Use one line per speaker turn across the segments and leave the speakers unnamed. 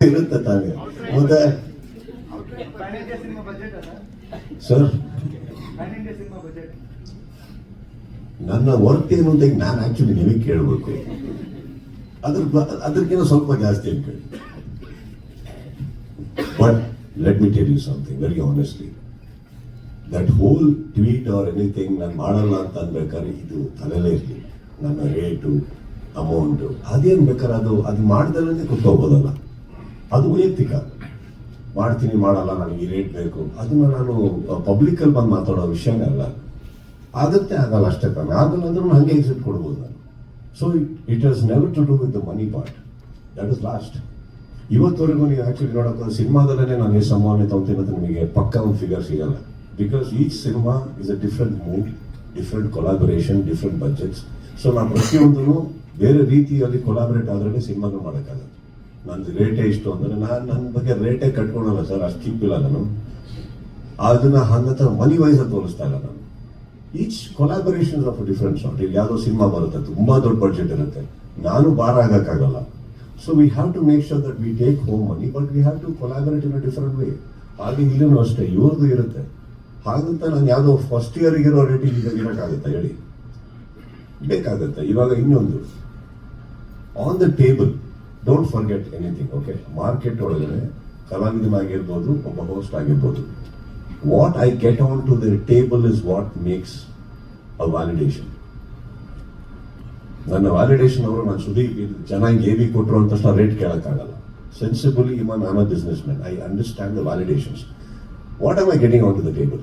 ಇರುತ್ತೆ ಸರ್, ನನ್ನ ವರ್ಕ್ ಏನು ಅಂತ ನಾನು ಆಕ್ಚುಲಿ ನಿಮಗೆ ಕೇಳಬೇಕು. ಅದ್ರ ಅದಕ್ಕಿಂತ ಸ್ವಲ್ಪ ಜಾಸ್ತಿ ಅಂತ but let me tell you something very honestly that whole tweet or anything ನಾನು ಮಾಡಲ್ಲ ಅಂತ ಅನ್ಬೇಕಾದ್ರೆ ಇದು ತಲೆಲೇ ಇರಲಿ. ನನ್ನ ರೇಟು ಅಮೌಂಟು ಅದೇನು ಬೇಕಾದ್ರೆ ಅದು ಅದು ಮಾಡ್ದಲ್ಲೇ ಕುತ್ಕೋಬೋದಲ್ಲ. ಅದು ವೈಯಕ್ತಿಕ. ಮಾಡ್ತೀನಿ, ಮಾಡಲ್ಲ, ನನಗೆ ಈ ರೇಟ್ ಬೇಕು. ಅದನ್ನ ನಾನು ಪಬ್ಲಿಕಲ್ಲಿ ಬಂದು ಮಾತಾಡೋ ವಿಷಯನೇ ಅಲ್ಲ. ಆಗುತ್ತೆ, ಆಗಲ್ಲ ಅಷ್ಟೇ ತಾನೆ. ಆಗಲ್ಲ ಅಂದ್ರೂ ಹಂಗೆ ಎಕ್ಸಿಟ್ ಕೊಡ್ಬೋದು ನಾನು. So it is never to do with the money part that is last ಇವತ್ತವರೆಗೂ ನೀವು ಆ್ಯಕ್ಚುಲಿ ನೋಡೋಕೆ ಸಿನಿಮಾದಲ್ಲೇ ನಾನು ಎಷ್ಟು ತಗೊತೀನಿ ಅಂತ ನಿಮಗೆ ಪಕ್ಕ ಒಂದು ಫಿಗರ್ ಸಿಗಲ್ಲ. Because each cinema is a different mood different collaboration different budgets so ನಾನು ಪ್ರತಿಯೊಂದೂ ಬೇರೆ ರೀತಿಯಲ್ಲಿ ಕೊಲಾಬರೇಟ್ ಆದ್ರೆ ಸಿನಿಮಾನು ಮಾಡೋಕ್ಕಾಗತ್ತೆ. ನಂದು ರೇಟೇ ಇಷ್ಟು ಅಂದ್ರೆ ನಾನು ನನ್ನ ಬಗ್ಗೆ ರೇಟೇ ಕಟ್ಕೊಳಲ್ಲ ಸರ್, ಅಷ್ಟು ಇಲ್ಲ ನಾನು. ಅದನ್ನ ಹಾಗಂತ ಮನಿ ವೈಸ್ ತೋರಿಸ್ತಾ ಇಲ್ಲ ನಾನು. ಈಚ್ ಕೊಲಾಬರೇಷನ್ ಆಫ್ ಡಿಫ್ರೆಂಟ್ ಅಂತ ಇಲ್ಲಿ ಯಾವುದೋ ಸಿನಿಮಾ ಬರುತ್ತೆ, ತುಂಬಾ ದೊಡ್ಡ ಬಡ್ಜೆಟ್ ಇರುತ್ತೆ. ನಾನು ಬಾರ ಆಗಕ್ಕಾಗಲ್ಲ. So we have to make sure that we take home money but we have to collaborate in different way ಹಾಗೆ ಇಲ್ಲೂ ಅಷ್ಟೇ, ಇವ್ರದ್ದು ಇರುತ್ತೆ. ಹಾಗಂತ ನಾನು ಯಾವುದೋ ಫಸ್ಟ್ ಇಯರ್ ಇರೋ ರೇಟಿಂಗ್ ಈಗ ಇರೋಕ್ಕಾಗುತ್ತಾ ಹೇಳಿ? ಬೇಕಾಗುತ್ತೆ. ಇವಾಗ ಇನ್ನೊಂದು. On the table don't forget anything okay market ಒಳಗಡೆ ಕಲಾವಿದನಾಗಿರ್ಬೋದು, ಒಬ್ಬ ಹೋಸ್ಟ್ ಆಗಿರ್ಬೋದು. What I get on to the table is what makes a validation ನನ್ನ ವ್ಯಾಲಿಡೇಷನ್ ಅವರು ನಾನು ಸುದೀಪ್ ಚೆನ್ನಾಗಿ ಎ ಕೊಟ್ಟರು ಅಂತ rate ಕೇಳೋಕ್ಕಾಗಲ್ಲ. Sensibly I'm a businessman I understand the validations what am I getting on to the table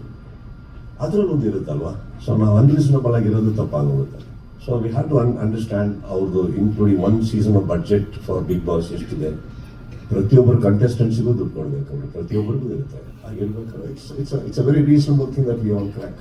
ಅದರಲ್ಲೊಂದು ಇರುತ್ತಲ್ವಾ? So ನಾವು unreasonable ಆಗಿರೋದು ತಪ್ಪಾಗೋಗುತ್ತೆ. So we have to understand ಅವ್ರದ್ದು including one season of budget for Bigg Boss ಎಷ್ಟಿದೆ ಪ್ರತಿಯೊಬ್ಬರು ಕಂಟೆಸ್ಟೆಂಟ್ಸಿಗೂ ದುಡ್ಡು ಕೊಡಬೇಕು. ಅವರು ಪ್ರತಿಯೊಬ್ಬರಿಗೂ ಇರುತ್ತೆ. ಹಾಗಿರ್ಬೇಕಾದ್ರೆ it's it's a very reasonable thing that we all crack